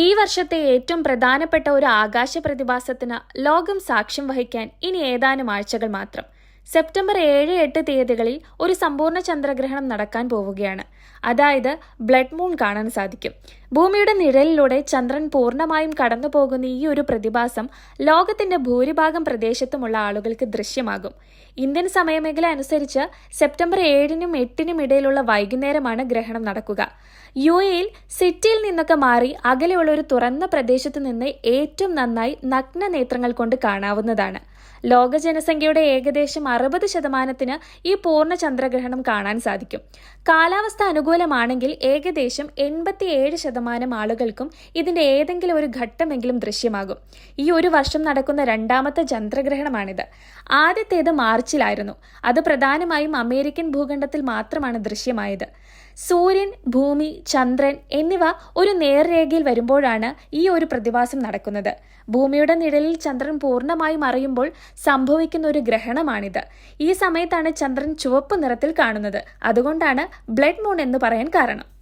ഈ വർഷത്തെ ഏറ്റവും പ്രധാനപ്പെട്ട ഒരു ആകാശ പ്രതിഭാസത്തിന് ലോകം സാക്ഷ്യം വഹിക്കാൻ ഇനി ഏതാനും ആഴ്ചകൾ മാത്രം. സെപ്റ്റംബർ ഏഴ് എട്ട് തീയതികളിൽ ഒരു സമ്പൂർണ ചന്ദ്രഗ്രഹണം നടക്കാൻ പോവുകയാണ്. അതായത് ബ്ലഡ് മൂൺ കാണാൻ സാധിക്കും. ഭൂമിയുടെ നിഴലിലൂടെ ചന്ദ്രൻ പൂർണമായും കടന്നുപോകുന്ന ഈ ഒരു പ്രതിഭാസം ലോകത്തിന്റെ ഭൂരിഭാഗം പ്രദേശത്തുമുള്ള ആളുകൾക്ക് ദൃശ്യമാകും. ഇന്ത്യൻ സമയമേഖല അനുസരിച്ച് സെപ്റ്റംബർ ഏഴിനും എട്ടിനും ഇടയിലുള്ള വൈകുന്നേരമാണ് ഗ്രഹണം നടക്കുക. യു എയിൽ സിറ്റിയിൽ നിന്നൊക്കെ മാറി അകലെയുള്ള ഒരു തുറന്ന പ്രദേശത്ത് നിന്ന് ഏറ്റവും നന്നായി നഗ്ന നേത്രങ്ങൾ കൊണ്ട് കാണാവുന്നതാണ്. ലോക ജനസംഖ്യയുടെ ഏകദേശം അറുപത് ശതമാനത്തിന് ഈ പൂർണ ചന്ദ്രഗ്രഹണം കാണാൻ സാധിക്കും. കാലാവസ്ഥ അനുകൂലമാണെങ്കിൽ ഏകദേശം എൺപത്തിയേഴ് ശതമാനം ആളുകൾക്കും ഇതിന്റെ ഏതെങ്കിലും ഒരു ഘട്ടമെങ്കിലും ദൃശ്യമാകും. ഈ ഒരു വർഷം നടക്കുന്ന രണ്ടാമത്തെ ചന്ദ്രഗ്രഹണമാണിത്. ആദ്യത്തേത് മാർച്ചിലായിരുന്നു. അത് പ്രധാനമായും അമേരിക്കൻ ഭൂഖണ്ഡത്തിൽ മാത്രമാണ് ദൃശ്യമായത്. സൂര്യൻ ഭൂമി ചന്ദ്രൻ എന്നിവ ഒരു നേർരേഖയിൽ വരുമ്പോഴാണ് ഈ ഒരു പ്രതിഭാസം നടക്കുന്നത്. ഭൂമിയുടെ നിഴലിൽ ചന്ദ്രൻ പൂർണമായും അറിയുമ്പോൾ സംഭവിക്കുന്ന ഒരു ഗ്രഹണമാണിത്. ഈ സമയത്താണ് ചന്ദ്രൻ ചുവപ്പ് നിറത്തിൽ കാണുന്നത്. അതുകൊണ്ടാണ് ബ്ലഡ് മൂൺ എന്ന് പറയാൻ കാരണം.